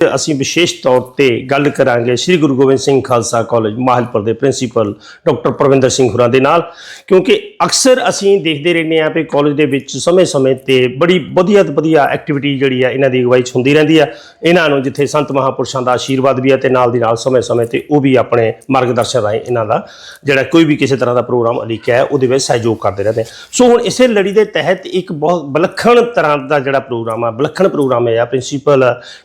ਅਸੀਂ ਵਿਸ਼ੇਸ਼ ਤੌਰ ਤੇ ਗੱਲ ਕਰਾਂਗੇ ਸ੍ਰੀ ਗੁਰੂ ਗੋਬਿੰਦ ਸਿੰਘ ਖਾਲਸਾ ਕਾਲਜ ਮਾਹਲਪੁਰ ਦੇ ਪ੍ਰਿੰਸੀਪਲ ਡਾਕਟਰ ਪ੍ਰਵਿੰਦਰ ਸਿੰਘ ਹੁਰਾਂ ਦੇ ਨਾਲ, ਕਿਉਂਕਿ ਅਕਸਰ ਅਸੀਂ ਦੇਖਦੇ ਰਹਿੰਦੇ ਹਾਂ ਕਿ ਕਾਲਜ ਦੇ ਵਿੱਚ ਸਮੇਂ-ਸਮੇਂ ਤੇ ਬੜੀ ਵਧੀਆ ਤੋਂ ਵਧੀਆ ਐਕਟੀਵਿਟੀ ਜਿਹੜੀ ਆ ਇਹਨਾਂ ਦੀ ਅਗਵਾਈ 'ਚ ਹੁੰਦੀ ਰਹਿੰਦੀ ਆ। ਇਹਨਾਂ ਨੂੰ ਜਿੱਥੇ ਸੰਤ ਮਹਾਪੁਰਸ਼ਾਂ ਦਾ ਆਸ਼ੀਰਵਾਦ ਵੀ ਆ ਤੇ ਨਾਲ ਦੀ ਨਾਲ ਸਮੇਂ-ਸਮੇਂ ਤੇ ਉਹ ਵੀ ਆਪਣੇ ਮਾਰਗਦਰਸ਼ਨ ਰਾਹੀਂ ਇਹਨਾਂ ਦਾ ਜਿਹੜਾ ਕੋਈ ਵੀ ਕਿਸੇ ਤਰ੍ਹਾਂ ਦਾ ਪ੍ਰੋਗਰਾਮ ਅਲੀਕਿਆ ਹੈ, ਉਹਦੇ ਵਿੱਚ ਸਹਿਯੋਗ ਕਰਦੇ ਰਹਿੰਦੇ ਸੋ ਹੁਣ ਇਸੇ ਲੜੀ ਦੇ ਤਹਿਤ ਇੱਕ ਬਹੁਤ ਵਿਲੱਖਣ ਤਰ੍ਹਾਂ ਦਾ ਜਿਹੜਾ ਪ੍ਰੋਗਰਾਮ ਆ, ਵਿਲੱਖਣ ਪ੍ਰੋਗਰਾਮ ਹੈ ਆ, ਪ੍ਰਿੰਸੀਪਲ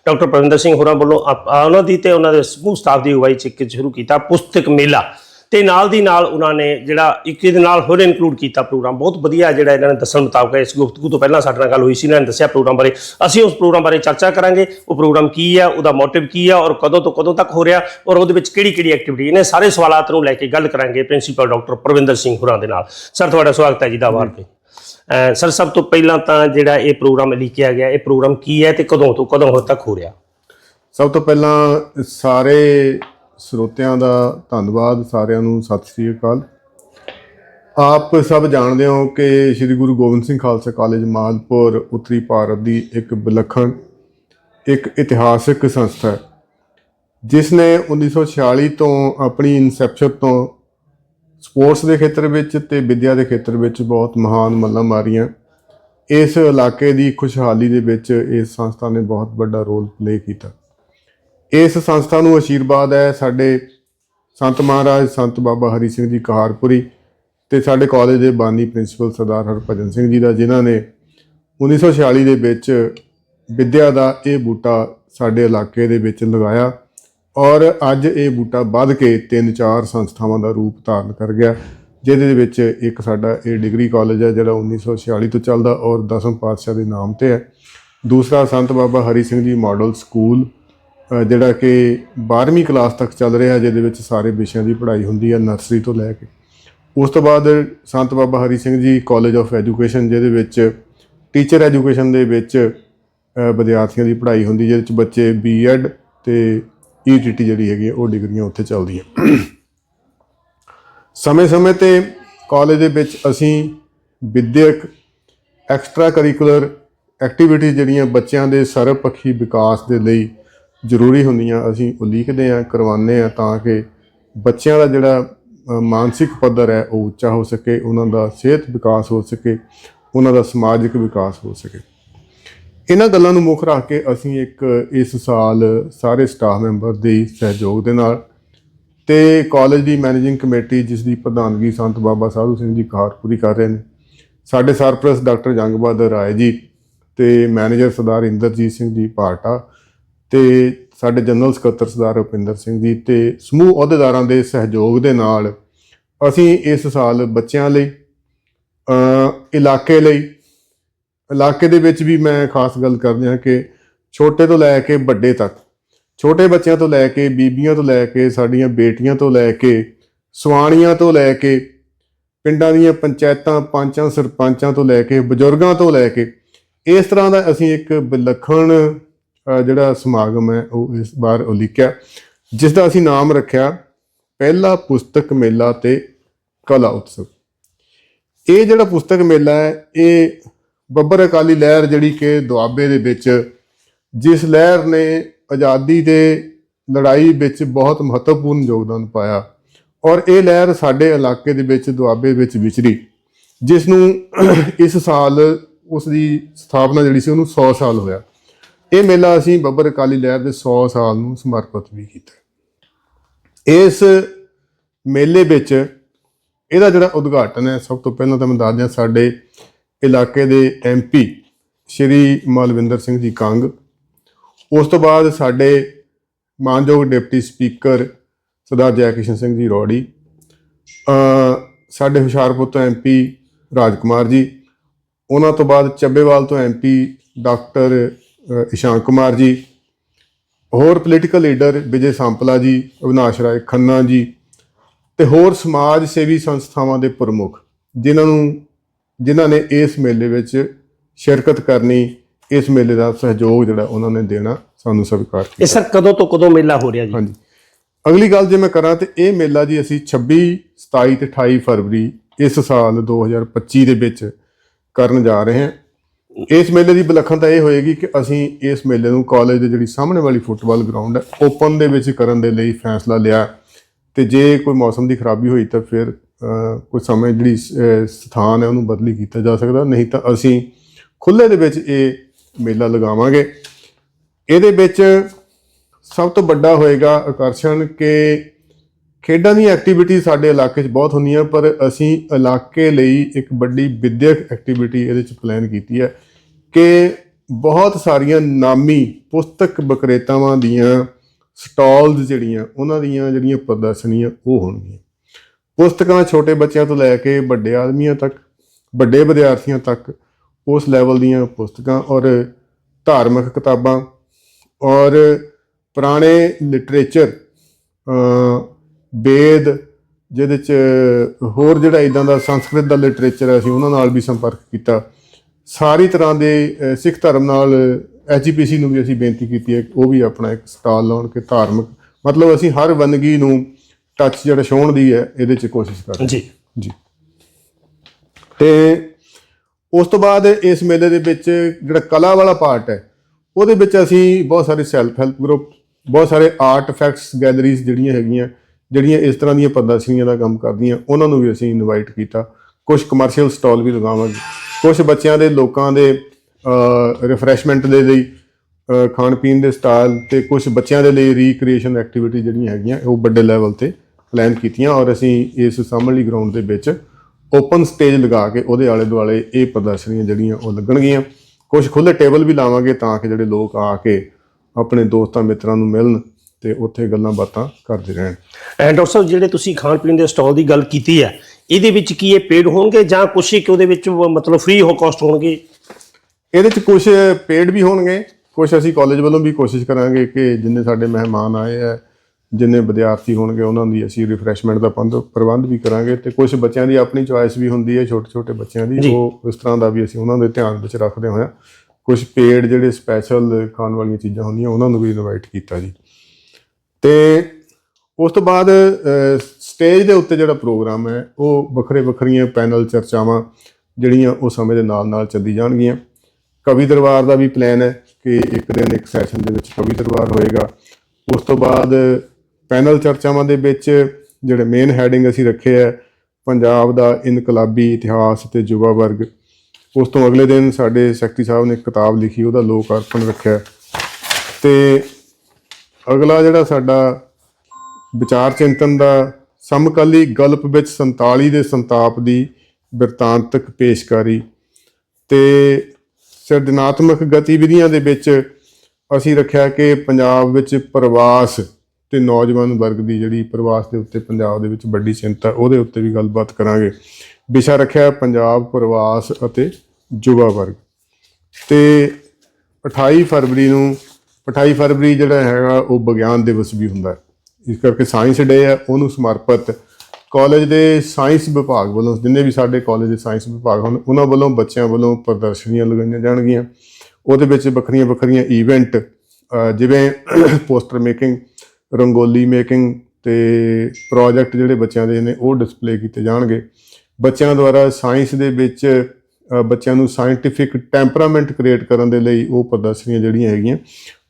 ਡਾਕਟਰ ਪ੍ਰਵਿੰਦਰ ਸਿੰਘ ਹੋਰਾਂ ਵੱਲੋਂ ਆਪ- ਆ ਉਹਨਾਂ ਦੀ ਤੇ ਉਹਨਾਂ ਦੇ ਸਮੂਹ ਸਟਾਫ ਦੀ ਅਗਵਾਈ ਚ ਇੱਕ ਸ਼ੁਰੂ ਕੀਤਾ ਪੁਸਤਕ ਮੇਲਾ। ਤੇ ਨਾਲ ਦੀ ਨਾਲ ਉਹਨਾਂ ਨੇ ਜਿਹੜਾ ਇੱਕ ਇਹਦੇ ਨਾਲ ਹੋਰ ਇਨਕਲੂਡ ਕੀਤਾ ਪ੍ਰੋਗਰਾਮ ਬਹੁਤ ਵਧੀਆ ਜਿਹੜਾ ਇਹਨਾਂ ਨੇ ਦੱਸਣ ਮੁਤਾਬਕ ਇਸ ਗੁਫ਼ਤਗੂ ਤੋਂ ਪਹਿਲਾਂ ਸਾਡੇ ਨਾਲ ਗੱਲ ਹੋਈ ਸੀ, ਇਹਨਾਂ ਨੇ ਦੱਸਿਆ ਪ੍ਰੋਗਰਾਮ ਬਾਰੇ। ਅਸੀਂ ਉਸ ਪ੍ਰੋਗਰਾਮ ਬਾਰੇ ਚਰਚਾ ਕਰਾਂਗੇ, ਉਹ ਪ੍ਰੋਗਰਾਮ ਕੀ ਹੈ ਉਹਦਾ ਮੋਟਿਵ ਕੀ ਹੈ ਔਰ ਕਦੋਂ ਤੋਂ ਕਦੋਂ ਤੱਕ ਹੋ ਰਿਹਾ ਔਰ ਉਹਦੇ ਵਿੱਚ ਕਿਹੜੀ ਕਿਹੜੀ ਐਕਟੀਵਿਟੀ ਇਹਨੇ ਸਾਰੇ ਸਵਾਲਾਤ ਨੂੰ ਲੈ ਕੇ ਗੱਲ ਕਰਾਂਗੇ ਪ੍ਰਿੰਸੀਪਲ ਡਾਕਟਰ ਪ੍ਰਵਿੰਦਰ ਸਿੰਘ ਹੋਰਾਂ ਦੇ ਨਾਲ। ਸਰ ਤੁਹਾਡਾ ਸਵਾਗਤ ਹੈ ਜੀ ਦਾਵਾਰ ਤੇ। ਅਹ ਸਰ ਸਭ ਤੋਂ ਪਹਿਲਾਂ ਤਾਂ ਜਿਹੜਾ ਇਹ ਪ੍ਰੋਗਰਾਮ ਲਿਖਿਆ ਗਿਆ, ਇਹ ਪ੍ਰੋਗਰਾਮ ਕੀ ਹੈ ਤੇ ਕਦੋਂ ਤੋਂ ਕਦੋਂ ਤੱਕ ਹੋ ਰਿਹਾ? ਸਭ ਤੋਂ ਪਹਿਲਾਂ ਸਾਰੇ ਸਰੋਤਿਆਂ ਦਾ ਧੰਨਵਾਦ ਸਾਰਿਆਂ ਨੂੰ, ਸਤਿ ਸ੍ਰੀ ਅਕਾਲ। ਆਪ ਸਭ ਜਾਣਦੇ ਹੋ ਕਿ ਸ੍ਰੀ ਗੁਰੂ ਗੋਬਿੰਦ ਸਿੰਘ ਖਾਲਸਾ ਕਾਲਜ ਮਾਲਪੁਰ ਉੱਤਰੀ ਭਾਰਤ ਦੀ ਇੱਕ ਵਿਲੱਖਣ, ਇੱਕ ਇਤਿਹਾਸਿਕ ਸੰਸਥਾ ਹੈ, ਜਿਸ ਨੇ 1946 ਤੋਂ ਆਪਣੀ ਇਨਸੈਪਸ਼ਨ ਤੋਂ ਸਪੋਰਟਸ ਦੇ ਖੇਤਰ ਵਿੱਚ ਤੇ ਵਿਦਿਆ ਦੇ ਖੇਤਰ ਵਿੱਚ ਬਹੁਤ ਮਹਾਨ ਮੱਲਾਂ ਮਾਰੀਆਂ। ਇਸ ਇਲਾਕੇ ਦੀ ਖੁਸ਼ਹਾਲੀ ਦੇ ਵਿੱਚ ਇਸ ਸੰਸਥਾ ਨੇ ਬਹੁਤ ਵੱਡਾ ਰੋਲ ਪਲੇ ਕੀਤਾ। ਇਸ ਸੰਸਥਾ ਨੂੰ ਆਸ਼ੀਰਵਾਦ ਹੈ ਸਾਡੇ ਸੰਤ ਮਹਾਰਾਜ, ਸੰਤ ਬਾਬਾ ਹਰੀ ਸਿੰਘ ਜੀ ਕਹਾਰਪੁਰੀ ਤੇ ਸਾਡੇ ਕਾਲਜ ਦੇ ਬਾਨੀ ਪ੍ਰਿੰਸੀਪਲ ਸਰਦਾਰ ਹਰਭਜਨ ਸਿੰਘ ਜੀ ਦਾ, ਜਿਨ੍ਹਾਂ ਨੇ 1946 ਦੇ ਵਿੱਚ ਵਿਦਿਆ ਦਾ ਇਹ ਬੂਟਾ ਸਾਡੇ ਇਲਾਕੇ ਦੇ ਵਿੱਚ ਲਗਾਇਆ ਔਰ ਅੱਜ ਇਹ ਬੂਟਾ ਵੱਧ ਕੇ ਤਿੰਨ ਚਾਰ ਸੰਸਥਾਵਾਂ ਦਾ ਰੂਪ ਧਾਰਨ ਕਰ ਗਿਆ, ਜਿਹਦੇ ਵਿੱਚ ਇੱਕ ਸਾਡਾ ਇਹ ਡਿਗਰੀ ਕਾਲਜ ਹੈ ਜਿਹੜਾ 1946 ਤੋਂ ਚੱਲਦਾ ਔਰ ਦਸਮ ਪਾਤਸ਼ਾਹ ਦੇ ਨਾਮ ਤੇ ਹੈ। ਦੂਸਰਾ ਸੰਤ ਬਾਬਾ ਹਰੀ ਸਿੰਘ ਜੀ ਮਾਡਲ ਸਕੂਲ ਜਿਹੜਾ ਕਿ 12ਵੀਂ ਕਲਾਸ ਤੱਕ ਚੱਲ ਰਿਹਾ ਜਿਹਦੇ ਵਿੱਚ ਸਾਰੇ ਵਿਸ਼ਿਆਂ ਦੀ ਪੜ੍ਹਾਈ ਹੁੰਦੀ ਹੈ ਨਰਸਰੀ ਤੋਂ ਲੈ ਕੇ। ਉਸ ਤੋਂ ਬਾਅਦ ਸੰਤ ਬਾਬਾ Hari Singh ji college of education ਜਿਹਦੇ ਵਿੱਚ ਟੀਚਰ ਐਜੂਕੇਸ਼ਨ ਦੇ ਵਿੱਚ ਵਿਦਿਆਰਥੀਆਂ ਦੀ ਪੜ੍ਹਾਈ ਹੁੰਦੀ ਜਿਹਦੇ ਵਿੱਚ ਬੱਚੇ ਬੀਐਡ ਤੇ ਈਟੀਟੀ ਜਿਹੜੀ ਹੈਗੀ ਹੈ, ਉਹ ਡਿਗਰੀਆਂ ਉੱਥੇ ਚੱਲਦੀਆਂ। ਸਮੇਂ-ਸਮੇਂ ਤੇ ਕਾਲਜ ਦੇ ਵਿੱਚ ਅਸੀਂ ਵਿਦਿਅਕ ਐਕਸਟਰਾ ਕਰਿਕੂਲਰ ਐਕਟੀਵਿਟੀ ਜਿਹੜੀਆਂ ਬੱਚਿਆਂ ਦੇ ਸਰਬਪੱਖੀ ਵਿਕਾਸ ਦੇ ਲਈ ਜ਼ਰੂਰੀ ਹੁੰਦੀਆਂ, ਅਸੀਂ ਉਲੀਕਦੇ ਹਾਂ, ਕਰਵਾਉਂਦੇ ਹਾਂ ਤਾਂ ਕਿ ਬੱਚਿਆਂ ਦਾ ਜਿਹੜਾ ਮਾਨਸਿਕ ਪੱਧਰ ਹੈ, ਉਹ ਉੱਚਾ ਹੋ ਸਕੇ, ਉਹਨਾਂ ਦਾ ਸਿਹਤ ਵਿਕਾਸ ਹੋ ਸਕੇ, ਉਹਨਾਂ ਦਾ ਸਮਾਜਿਕ ਵਿਕਾਸ ਹੋ ਸਕੇ। ਇਹਨਾਂ ਗੱਲਾਂ ਨੂੰ ਮੁੱਖ ਰੱਖ ਕੇ ਅਸੀਂ ਇੱਕ ਇਸ ਸਾਲ ਸਾਰੇ ਸਟਾਫ ਮੈਂਬਰ ਦੇ ਸਹਿਯੋਗ ਦੇ ਨਾਲ ਤੇ ਕਾਲਜ ਦੀ ਮੈਨੇਜਿੰਗ ਕਮੇਟੀ ਜਿਸ ਦੀ ਪ੍ਰਧਾਨਗੀ ਸੰਤ ਬਾਬਾ ਸਾਧੂ ਸਿੰਘ ਜੀ ਕਾਰਪੁਰੀ ਕਰ ਰਹੇ ਨੇ। ਸਾਡੇ ਸਰਪ੍ਰਸਤ ਡਾਕਟਰ ਜੰਗ ਬਹਾਦਰ ਰਾਏ ਜੀ ਤੇ ਮੈਨੇਜਰ ਸਰਦਾਰ ਇੰਦਰਜੀਤ ਸਿੰਘ ਜੀ ਪਾਰਟਾ ਤੇ ਸਾਡੇ ਜਨਰਲ ਸਕੱਤਰ ਸਰਦਾਰ ਰੁਪਿੰਦਰ ਸਿੰਘ ਜੀ ਤੇ ਸਮੂਹ ਅਹੁਦੇਦਾਰਾਂ ਦੇ ਸਹਿਯੋਗ ਦੇ ਨਾਲ ਅਸੀਂ ਇਸ ਸਾਲ ਬੱਚਿਆਂ ਲਈ ਇਲਾਕੇ ਲਈ, ਇਲਾਕੇ ਦੇ ਵਿੱਚ ਵੀ ਮੈਂ ਖਾਸ ਗੱਲ ਕਰਦੇ ਹਾਂ ਕਿ ਛੋਟੇ ਤੋਂ ਲੈ ਕੇ ਵੱਡੇ ਤੱਕ, ਛੋਟੇ ਬੱਚਿਆਂ ਤੋਂ ਲੈ ਕੇ, ਬੀਬੀਆਂ ਤੋਂ ਲੈ ਕੇ, ਸਾਡੀਆਂ ਬੇਟੀਆਂ ਤੋਂ ਲੈ ਕੇ, ਸਵਾਣੀਆਂ ਤੋਂ ਲੈ ਕੇ, ਪਿੰਡਾਂ ਦੀਆਂ ਪੰਚਾਇਤਾਂ, ਪੰਚਾਂ, ਸਰਪੰਚਾਂ ਤੋਂ ਲੈ ਕੇ, ਬਜ਼ੁਰਗਾਂ ਤੋਂ ਲੈ ਕੇ, ਇਸ ਤਰ੍ਹਾਂ ਦਾ ਅਸੀਂ ਇੱਕ ਵਿਲੱਖਣ ਜਿਹੜਾ ਸਮਾਗਮ ਹੈ, ਉਹ ਇਸ ਵਾਰ ਉਲੀਕਿਆ ਜਿਸ ਦਾ ਅਸੀਂ ਨਾਮ ਰੱਖਿਆ, ਪਹਿਲਾ ਪੁਸਤਕ ਮੇਲਾ ਤੇ ਕਲਾ ਉਤਸਵ। ਇਹ ਜਿਹੜਾ ਪੁਸਤਕ ਮੇਲਾ ਹੈ, ਇਹ ਬੱਬਰ ਅਕਾਲੀ ਲਹਿਰ ਜਿਹੜੀ ਕਿ ਦੁਆਬੇ ਦੇ ਵਿੱਚ, ਜਿਸ ਲਹਿਰ ਨੇ ਆਜ਼ਾਦੀ ਦੇ ਲੜਾਈ ਵਿੱਚ ਬਹੁਤ ਮਹੱਤਵਪੂਰਨ ਯੋਗਦਾਨ ਪਾਇਆ ਔਰ ਇਹ ਲਹਿਰ ਸਾਡੇ ਇਲਾਕੇ ਦੇ ਵਿੱਚ, ਦੁਆਬੇ ਵਿੱਚ ਵਿਚਰੀ। ਜਿਸ ਨੂੰ ਇਸ ਸਾਲ, ਉਸ ਦੀ ਸਥਾਪਨਾ ਜਿਹੜੀ ਸੀ, ਉਹਨੂੰ 100 ਸਾਲ ਹੋਇਆ। ਇਹ ਮੇਲਾ ਅਸੀਂ ਬੱਬਰ ਅਕਾਲੀ ਲਹਿਰ ਦੇ 100 ਸਾਲ ਨੂੰ ਸਮਰਪਿਤ ਵੀ ਕੀਤਾ। ਇਸ ਮੇਲੇ ਵਿੱਚ ਇਹਦਾ ਜਿਹੜਾ ਉਦਘਾਟਨ ਹੈ, ਸਭ ਤੋਂ ਪਹਿਲਾਂ ਤਾਂ ਮੈਂ ਦੱਸ ਦਿਆਂ, ਸਾਡੇ ਇਲਾਕੇ ਦੇ ਐਮਪੀ ਸ਼੍ਰੀ ਮਲਵਿੰਦਰ ਸਿੰਘ ਜੀ ਕੰਗ, ਉਸ ਤੋਂ ਬਾਅਦ ਸਾਡੇ ਮਾਨਯੋਗ ਡਿਪਟੀ ਸਪੀਕਰ ਸਰਦਾਰ ਜੈਕਿਸ਼ਨ ਸਿੰਘ ਜੀ ਰੋੜੀ ਸਾਡੇ ਹੁਸ਼ਿਆਰਪੁਰ ਤੋਂ ਐਮਪੀ ਰਾਜਕੁਮਾਰ ਜੀ, ਉਹਨਾਂ ਤੋਂ ਬਾਅਦ ਚੱਬੇਵਾਲ ਤੋਂ ਐਮਪੀ ਡਾਕਟਰ ਇਸ਼ਾਨ ਕੁਮਾਰ ਜੀ ਹੋਰ ਪੋਲੀਟੀਕਲ ਲੀਡਰ ਵਿਜੇ ਸੰਪਲਾ ਜੀ ਅਵਿਨਾਸ਼ ਰਾਏ ਖੰਨਾ ਜੀ ਤੇ ਹੋਰ ਸਮਾਜ ਸੇਵੀ ਸੰਸਥਾਵਾਂ ਦੇ ਪ੍ਰਮੁੱਖ ਜਿਨ੍ਹਾਂ ਨੂੰ ਜਿਨ੍ਹਾਂ ਨੇ ਇਸ ਮੇਲੇ ਵਿੱਚ ਸ਼ਿਰਕਤ ਕਰਨੀ ਇਸ ਮੇਲੇ ਦਾ ਸਹਿਯੋਗ ਜਿਹੜਾ ਉਹਨਾਂ ਨੇ ਦੇਣਾ ਸਾਨੂੰ ਸਵੀਕਾਰ ਕੀਤਾ। ਇਹ ਸਰ ਕਦੋਂ ਤੋਂ ਕਦੋਂ ਮੇਲਾ ਹੋ ਰਿਹਾ ਜੀ? ਹਾਂਜੀ। ਅਗਲੀ ਗੱਲ ਜੇ ਮੈਂ ਕਰਾਂ ਤੇ ਇਹ ਮੇਲਾ ਜੀ ਅਸੀਂ 26 27 ਤੇ 28 ਫਰਵਰੀ ਇਸ ਸਾਲ 2025 ਦੇ ਵਿੱਚ ਕਰਨ ਜਾ ਰਹੇ ਹਾਂ। ਇਸ ਮੇਲੇ ਦੀ ਵਿਲੱਖਣਤਾ ਇਹ ਹੋਏਗੀ ਕਿ ਅਸੀਂ ਇਸ ਮੇਲੇ ਨੂੰ ਕਾਲਜ ਦੇ ਜਿਹੜੀ ਸਾਹਮਣੇ ਵਾਲੀ ਫੁੱਟਬਾਲ ਗਰਾਊਂਡ ਹੈ ਓਪਨ ਦੇ ਵਿੱਚ ਕਰਨ ਦੇ ਲਈ ਫੈਸਲਾ ਲਿਆ। ਤੇ ਜੇ ਕੋਈ ਮੌਸਮ ਦੀ ਖਰਾਬੀ ਹੋਈ ਤਾਂ ਫਿਰ ਕੋਈ ਸਮੇਂ ਜਿਹੜੀ ਸਥਾਨ ਹੈ ਉਹਨੂੰ ਬਦਲੀ ਕੀਤਾ ਜਾ ਸਕਦਾ, ਨਹੀਂ ਤਾਂ ਅਸੀਂ ਖੁੱਲੇ ਦੇ ਵਿੱਚ ਇਹ ਮੇਲਾ ਲਗਾਵਾਂਗੇ। ਇਹਦੇ ਵਿੱਚ ਸਭ ਤੋਂ ਵੱਡਾ ਹੋਏਗਾ ਆਕਰਸ਼ਣ ਕਿ ਖੇਡਾਂ ਦੀ ਐਕਟੀਵਿਟੀ ਸਾਡੇ ਇਲਾਕੇ 'ਚ ਬਹੁਤ ਹੁੰਦੀਆਂ, ਪਰ ਅਸੀਂ ਇਲਾਕੇ ਲਈ ਇੱਕ ਵੱਡੀ ਵਿਦਿਅਕ ਐਕਟੀਵਿਟੀ ਇਹਦੇ 'ਚ ਪਲਾਨ ਕੀਤੀ ਹੈ ਕਿ ਬਹੁਤ ਸਾਰੀਆਂ ਨਾਮੀ ਪੁਸਤਕ ਵਿਕਰੇਤਾਵਾਂ ਦੀਆਂ ਸਟਾਲਸ ਜਿਹੜੀਆਂ, ਉਹਨਾਂ ਦੀਆਂ ਜਿਹੜੀਆਂ ਪ੍ਰਦਰਸ਼ਨੀਆਂ ਉਹ ਹੋਣਗੀਆਂ। ਪੁਸਤਕਾਂ ਛੋਟੇ ਬੱਚਿਆਂ ਤੋਂ ਲੈ ਕੇ ਵੱਡੇ ਆਦਮੀਆਂ ਤੱਕ, ਵੱਡੇ ਵਿਦਿਆਰਥੀਆਂ ਤੱਕ ਉਸ ਲੈਵਲ ਦੀਆਂ ਪੁਸਤਕਾਂ ਔਰ ਧਾਰਮਿਕ ਕਿਤਾਬਾਂ ਔਰ ਪੁਰਾਣੇ ਲਿਟਰੇਚਰ ਵੇਦ ਜਿਹਦੇ ਚ ਹੋਰ ਜਿਹੜਾ ਇਦਾਂ ਦਾ ਸੰਸਕ੍ਰਿਤ ਦਾ ਲਿਟਰੇਚਰ ਹੈ ਅਸੀਂ ਉਹਨਾਂ ਨਾਲ ਵੀ ਸੰਪਰਕ ਕੀਤਾ। ਸਾਰੀ ਤਰ੍ਹਾਂ ਦੇ ਸਿੱਖ ਧਰਮ ਨਾਲ ਐਚਪੀਸੀ ਨੂੰ ਵੀ ਅਸੀਂ ਬੇਨਤੀ ਕੀਤੀ ਹੈ ਉਹ ਵੀ ਆਪਣਾ ਇੱਕ ਸਟਾਲ ਲਾਉਣ ਕਿ ਧਾਰਮਿਕ ਮਤਲਬ ਅਸੀਂ ਹਰ ਵੰਨਗੀ ਨੂੰ ਟੱਚ ਜਿਹੜਾ ਛੋਣ ਦੀ ਹੈ ਇਹਦੇ ਚ ਕੋਸ਼ਿਸ਼ ਕਰ ਰਹੇ ਜੀ। ਜੀ। ਤੇ ਉਸ ਤੋਂ ਬਾਅਦ ਇਸ ਮੇਲੇ ਦੇ ਵਿੱਚ ਜਿਹੜਾ ਕਲਾ ਵਾਲਾ ਪਾਰਟ ਹੈ ਉਹਦੇ ਵਿੱਚ ਅਸੀਂ ਬਹੁਤ ਸਾਰੇ ਸੈਲਫ ਹੈਲਪ ਗਰੁੱਪ ਬਹੁਤ ਸਾਰੇ ਆਰਟ ਫੈਕਟਸ ਗੈਲਰੀਜ਼ ਜਿਹੜੀਆਂ ਹੈਗੀਆਂ ਜਿਹੜੀਆਂ ਇਸ ਤਰ੍ਹਾਂ ਦੀਆਂ ਪ੍ਰਦਰਸ਼ਨੀਆਂ ਦਾ ਕੰਮ ਕਰਦੀਆਂ, ਉਹਨਾਂ ਨੂੰ ਵੀ ਅਸੀਂ ਇਨਵਾਈਟ ਕੀਤਾ। ਕੁਝ ਕਮਰਸ਼ੀਅਲ ਸਟਾਲ ਵੀ ਲਗਾਵਾਂਗੇ। ਕੁਝ ਬੱਚਿਆਂ ਦੇ ਲੋਕਾਂ ਦੇ ਰਿਫਰੈਸ਼ਮੈਂਟ ਦੇ ਲਈ ਖਾਣ ਪੀਣ ਦੇ ਸਟਾਲ ਤੇ ਕੁਝ ਬੱਚਿਆਂ ਦੇ ਲਈ ਰੀਕ੍ਰੀਏਸ਼ਨ ਐਕਟੀਵਿਟੀ ਜਿਹੜੀਆਂ ਹੈਗੀਆਂ, ਉਹ ਵੱਡੇ ਲੈਵਲ ਤੇ ਪਲਾਨ ਕੀਤੀਆਂ ਔਰ ਅਸੀਂ ਇਸ ਸਾਹਮਣੇ ਗਰਾਊਂਡ ਦੇ ਵਿੱਚ ਓਪਨ ਸਟੇਜ ਲਗਾ ਕੇ ਉਹਦੇ ਆਲੇ ਦੁਆਲੇ ਇਹ ਪ੍ਰਦਰਸ਼ਨੀਆਂ ਜਿਹੜੀਆਂ ਉਹ ਲੱਗਣਗੀਆਂ। ਕੁਝ ਖੁੱਲੇ ਟੇਬਲ ਵੀ ਲਾਵਾਂਗੇ ਤਾਂ ਕਿ ਜਿਹੜੇ ਲੋਕ ਆ ਕੇ ਆਪਣੇ ਦੋਸਤਾਂ ਮਿੱਤਰਾਂ ਨੂੰ ਮਿਲਣ। ਤੇ ਉੱਥੇ ਗੱਲਾਂ ਬਾਤਾਂ ਕਰਦੇ ਰਹਿਣ। ਐਂਡ ਡਾਕਟਰ ਸਾਹਿਬ ਜਿਹੜੇ ਤੁਸੀਂ ਖਾਣ ਪੀਣ ਦੇ ਸਟਾਲ ਦੀ ਗੱਲ ਕੀਤੀ ਹੈ ਇਹਦੇ ਵਿੱਚ ਕੀ ਇਹ ਪੇਡ ਹੋਣਗੇ ਜਾਂ ਕੁਛ ਇੱਕ ਉਹਦੇ ਵਿੱਚ ਮਤਲਬ ਫ੍ਰੀ ਹੋ ਕਾਸਟ ਹੋਣਗੇ? ਇਹਦੇ ਚ ਕੁਝ ਪੇਡ ਵੀ ਹੋਣਗੇ ਕੁਝ ਅਸੀਂ ਕਾਲਜ ਵੱਲੋਂ ਵੀ ਕੋਸ਼ਿਸ਼ ਕਰਾਂਗੇ ਕਿ ਜਿੰਨੇ ਸਾਡੇ ਮਹਿਮਾਨ ਆਏ ਆ ਜਿੰਨੇ ਵਿਦਿਆਰਥੀ ਹੋਣਗੇ ਉਹਨਾਂ ਦੀ ਅਸੀਂ ਰਿਫਰੈਸ਼ਮੈਂਟ ਦਾ ਪ੍ਰਬੰਧ ਵੀ ਕਰਾਂਗੇ ਤੇ ਕੁਝ ਬੱਚਿਆਂ ਦੀ ਆਪਣੀ ਚੁਆਇਸ ਵੀ ਹੁੰਦੀ ਹੈ ਛੋਟੇ ਛੋਟੇ ਬੱਚਿਆਂ ਦੀ। ਉਹ ਇਸ ਤਰ੍ਹਾਂ ਦਾ ਵੀ ਅਸੀਂ ਉਹਨਾਂ ਦੇ ਧਿਆਨ ਵਿੱਚ ਰੱਖਦੇ ਹੋਇਆ ਕੁਝ ਪੇਡ ਜਿਹੜੇ ਸਪੈਸ਼ਲ ਖਾਣ ਵਾਲੀਆਂ ਚੀਜ਼ਾਂ ਹੁੰਦੀਆਂ ਉਹਨਾਂ ਨੂੰ ਵੀ ਇਨਵਾਈਟ ਕੀਤਾ ਜੀ। ਤੇ ਉਸ ਤੋਂ ਬਾਅਦ ਸਟੇਜ ਦੇ ਉੱਤੇ ਜਿਹੜਾ ਪ੍ਰੋਗਰਾਮ ਹੈ, ਉਹ ਵੱਖਰੇ ਵੱਖਰੀਆਂ ਪੈਨਲ ਚਰਚਾਵਾਂ ਜਿਹੜੀਆਂ ਉਹ ਸਮੇਂ ਦੇ ਨਾਲ ਨਾਲ ਚੱਲੀ ਜਾਣਗੀਆਂ। ਕਵੀ ਦਰਬਾਰ ਦਾ ਵੀ ਪਲਾਨ ਹੈ ਕਿ ਇੱਕ ਦਿਨ ਇੱਕ ਸੈਸ਼ਨ ਦੇ ਵਿੱਚ ਕਵੀ ਦਰਬਾਰ ਹੋਏਗਾ। ਉਸ ਤੋਂ ਬਾਅਦ ਪੈਨਲ ਚਰਚਾਵਾਂ ਦੇ ਵਿੱਚ ਜਿਹੜੇ ਮੇਨ ਹੈਡਿੰਗ ਅਸੀਂ ਰੱਖੇ ਹੈ, ਪੰਜਾਬ ਦਾ ਇਨਕਲਾਬੀ ਇਤਿਹਾਸ ਤੇ ਯੁਵਾ ਵਰਗ। ਉਸ ਤੋਂ ਅਗਲੇ ਦਿਨ ਸਾਡੇ ਸੈਕਟਰੀ ਸਾਹਿਬ ਨੇ ਕਿਤਾਬ ਲਿਖੀ, ਉਹਦਾ ਲੋਕ ਅਰਪਣ ਰੱਖਿਆ। ਤੇ ਅਗਲਾ ਜਿਹੜਾ ਸਾਡਾ ਵਿਚਾਰ ਚਿੰਤਨ ਦਾ ਸਮਕਾਲੀ ਗਲਪ ਵਿੱਚ 47 ਦੇ ਸੰਤਾਪ ਦੀ ਬਿਰਤਾਂਤਕ ਪੇਸ਼ਕਾਰੀ ਤੇ ਸਿਰਜਣਾਤਮਕ ਗਤੀਵਿਧੀਆਂ ਦੇ ਵਿੱਚ ਅਸੀਂ ਰੱਖਿਆ ਕਿ ਪੰਜਾਬ ਵਿੱਚ ਪ੍ਰਵਾਸ ਤੇ ਨੌਜਵਾਨ ਵਰਗ ਦੀ ਜਿਹੜੀ ਪ੍ਰਵਾਸ ਦੇ ਉੱਤੇ ਪੰਜਾਬ ਦੇ ਵਿੱਚ ਵੱਡੀ ਚਿੰਤਾ, ਉਹਦੇ ਉੱਤੇ ਵੀ ਗੱਲਬਾਤ ਕਰਾਂਗੇ। ਵਿਸ਼ਾ ਰੱਖਿਆ ਪੰਜਾਬ ਪ੍ਰਵਾਸ ਅਤੇ ਯੁਵਾ ਵਰਗ। ਤੇ 28 ਫਰਵਰੀ ਨੂੰ 28 ਫਰਵਰੀ ਜਿਹੜਾ ਹੈਗਾ, ਉਹ ਵਿਗਿਆਨ ਦਿਵਸ ਵੀ ਹੁੰਦਾ ਇਸ ਕਰਕੇ ਸਾਇੰਸ ਡੇ ਹੈ, ਉਹਨੂੰ ਸਮਰਪਿਤ ਕਾਲਜ ਦੇ ਸਾਇੰਸ ਵਿਭਾਗ ਵੱਲੋਂ, ਜਿੰਨੇ ਵੀ ਸਾਡੇ ਕਾਲਜ ਦੇ ਸਾਇੰਸ ਵਿਭਾਗ ਹਨ, ਉਹਨਾਂ ਵੱਲੋਂ ਬੱਚਿਆਂ ਵੱਲੋਂ ਪ੍ਰਦਰਸ਼ਨੀਆਂ ਲਗਾਈਆਂ ਜਾਣਗੀਆਂ। ਉਹਦੇ ਵਿੱਚ ਵੱਖਰੀਆਂ ਵੱਖਰੀਆਂ ਇਵੈਂਟ ਜਿਵੇਂ ਪੋਸਟਰ ਮੇਕਿੰਗ ਰੰਗੋਲੀ ਮੇਕਿੰਗ ਤੇ ਪ੍ਰੋਜੈਕਟ ਜਿਹੜੇ ਬੱਚਿਆਂ ਦੇ ਨੇ, ਉਹ ਡਿਸਪਲੇ ਕੀਤੇ ਜਾਣਗੇ। ਬੱਚਿਆਂ ਦੁਆਰਾ ਸਾਇੰਸ ਦੇ ਵਿੱਚ ਬੱਚਿਆਂ ਨੂੰ ਸਾਇੰਟੀਫਿਕ ਟੈਂਪਰਾਮੈਂਟ ਕ੍ਰੀਏਟ ਕਰਨ ਦੇ ਲਈ ਉਹ ਪ੍ਰਦਰਸ਼ਨੀਆਂ ਜਿਹੜੀਆਂ ਹੈਗੀਆਂ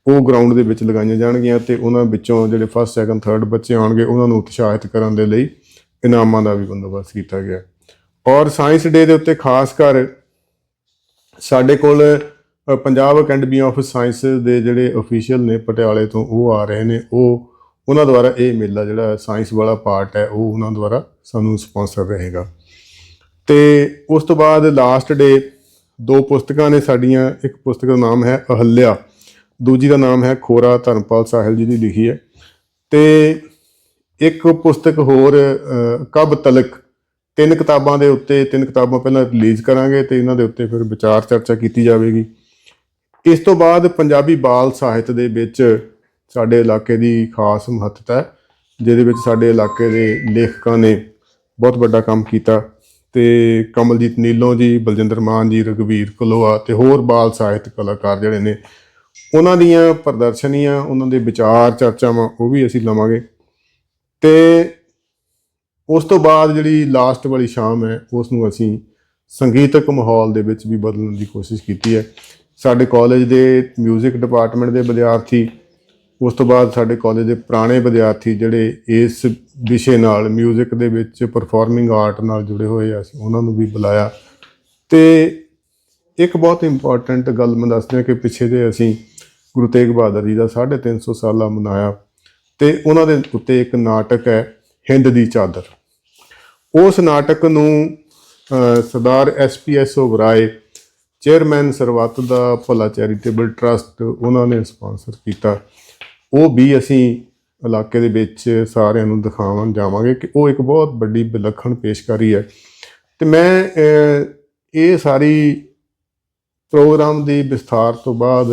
ਉਹ ਗਰਾਊਂਡ ਦੇ ਵਿੱਚ ਲਗਾਈਆਂ ਜਾਣਗੀਆਂ ਤੇ ਉਹਨਾਂ ਵਿੱਚੋਂ ਜਿਹੜੇ ਫਸਟ ਸੈਕੰਡ ਥਰਡ ਬੱਚੇ ਆਉਣਗੇ, ਉਹਨਾਂ ਨੂੰ ਉਤਸ਼ਾਹਿਤ ਕਰਨ ਦੇ ਲਈ ਇਨਾਮਾਂ ਦਾ ਵੀ ਬੰਦੋਬਸਤ ਕੀਤਾ ਗਿਆ। ਔਰ ਸਾਇੰਸ ਡੇ ਦੇ ਉੱਤੇ ਖਾਸ ਕਰ ਸਾਡੇ ਕੋਲ ਪੰਜਾਬ ਅਕੈਡਮੀ ਆਫ ਸਾਇੰਸ ਦੇ ਜਿਹੜੇ ਅਫੀਸ਼ੀਅਲ ਨੇ ਪਟਿਆਲੇ ਤੋਂ ਉਹ ਆ ਰਹੇ ਨੇ। ਉਹ, ਉਹਨਾਂ ਦੁਆਰਾ ਇਹ ਮੇਲਾ ਜਿਹੜਾ ਸਾਇੰਸ ਵਾਲਾ ਪਾਰਟ ਹੈ, ਉਹ ਉਹਨਾਂ ਦੁਆਰਾ ਸਾਨੂੰ ਸਪਾਂਸਰ ਰਹੇਗਾ। ਤੇ ਉਸ ਤੋਂ ਬਾਅਦ ਲਾਸਟ ਡੇ ਦੋ ਪੁਸਤਕਾਂ ਨੇ ਸਾਡੀਆਂ। ਇੱਕ ਪੁਸਤਕ ਦਾ ਨਾਮ ਹੈ ਅਹਲਿਆ। ਦੂਜੀ ਦਾ ਨਾਮ ਹੈ ਖੋਰਾ ਧਰਮਪਾਲ ਸਾਹਿਲ ਜੀ ਦੀ ਲਿਖੀ ਹੈ। ਤੇ ਇੱਕ ਪੁਸਤਕ ਹੋਰ ਕਬ ਤਲਕ, ਤਿੰਨ ਕਿਤਾਬਾਂ ਦੇ ਉੱਤੇ, ਤਿੰਨ ਕਿਤਾਬਾਂ ਪਹਿਲਾਂ ਰਿਲੀਜ਼ ਕਰਾਂਗੇ ਤੇ ਇਹਨਾਂ ਦੇ ਉੱਤੇ ਫਿਰ ਵਿਚਾਰ ਚਰਚਾ ਕੀਤੀ ਜਾਵੇਗੀ। ਇਸ ਤੋਂ ਬਾਅਦ ਪੰਜਾਬੀ ਬਾਲ ਸਾਹਿਤ ਦੇ ਵਿੱਚ ਸਾਡੇ ਇਲਾਕੇ ਦੀ ਖਾਸ ਮਹੱਤਤਾ ਹੈ, ਜਿਹਦੇ ਵਿੱਚ ਸਾਡੇ ਇਲਾਕੇ ਦੇ ਲੇਖਕਾਂ ਨੇ ਬਹੁਤ ਵੱਡਾ ਕੰਮ ਕੀਤਾ। ਤੇ ਕਮਲਜੀਤ ਨੀਲੋਂ ਜੀ, ਬਲਜਿੰਦਰ ਮਾਨ ਜੀ ਰਗਵੀਰ ਕਲੋਆ ਤੇ ਹੋਰ ਬਾਲ ਸਾਹਿਤ ਕਲਾਕਾਰ ਜਿਹੜੇ ਨੇ ਉਹਨਾਂ ਦੀਆਂ ਪ੍ਰਦਰਸ਼ਨੀਆਂ ਉਹਨਾਂ ਦੇ ਵਿਚਾਰ ਚਰਚਾਵਾਂ ਉਹ ਵੀ ਅਸੀਂ ਲਵਾਂਗੇ ਤੇ ਉਸ ਤੋਂ ਬਾਅਦ ਜਿਹੜੀ ਲਾਸਟ ਵਾਲੀ ਸ਼ਾਮ ਹੈ ਉਸ ਨੂੰ ਅਸੀਂ ਸੰਗੀਤਕ ਮਾਹੌਲ ਦੇ ਵਿੱਚ ਵੀ ਬਦਲਣ ਦੀ ਕੋਸ਼ਿਸ਼ ਕੀਤੀ ਹੈ ਸਾਡੇ ਕਾਲਜ ਦੇ 뮤직 ਡਿਪਾਰਟਮੈਂਟ ਦੇ ਵਿਦਿਆਰਥੀ ਉਸ ਤੋਂ ਬਾਅਦ ਸਾਡੇ ਕਾਲਜ ਦੇ ਪੁਰਾਣੇ ਵਿਦਿਆਰਥੀ ਜਿਹੜੇ ਇਸ ਵਿਸ਼ੇ ਨਾਲ 뮤직 ਦੇ ਵਿੱਚ ਪਰਫਾਰਮਿੰਗ ਆਰਟ ਨਾਲ ਜੁੜੇ ਹੋਏ ਆ ਅਸੀਂ ਉਹਨਾਂ ਨੂੰ ਵੀ ਬੁਲਾਇਆ ਤੇ ਇੱਕ ਬਹੁਤ ਇੰਪੋਰਟੈਂਟ ਗੱਲ ਮੈਂ ਦੱਸਦਾ ਕਿ ਪਿੱਛੇ ਜੇ ਅਸੀਂ ਗੁਰੂ ਤੇਗ ਬਹਾਦਰ ਜੀ ਦਾ 350 ਸਾਲਾ ਮਨਾਇਆ ਤੇ ਉਹਨਾਂ ਦੇ ਉੱਤੇ ਇੱਕ ਨਾਟਕ ਹੈ ਹਿੰਦ ਦੀ ਚਾਦਰ। ਉਸ ਨਾਟਕ ਨੂੰ ਅਹ, Sardar SPS Oberoi chairman Sarbat Da Bhala charitable trust ਉਹਨਾਂ ਨੇ ਸਪਾਂਸਰ ਕੀਤਾ। ਉਹ ਵੀ ਅਸੀਂ ਇਲਾਕੇ ਦੇ ਵਿੱਚ ਸਾਰਿਆਂ ਨੂੰ ਦਿਖਾਉਣ ਜਾਵਾਂਗੇ ਕਿ ਉਹ ਇੱਕ ਬਹੁਤ ਵੱਡੀ ਵਿਲੱਖਣ ਪੇਸ਼ਕਾਰੀ ਹੈ। ਤੇ ਮੈਂ ਇਹ ਸਾਰੀ ਪ੍ਰੋਗਰਾਮ ਦੀ ਵਿਸਥਾਰ ਤੋਂ ਬਾਅਦ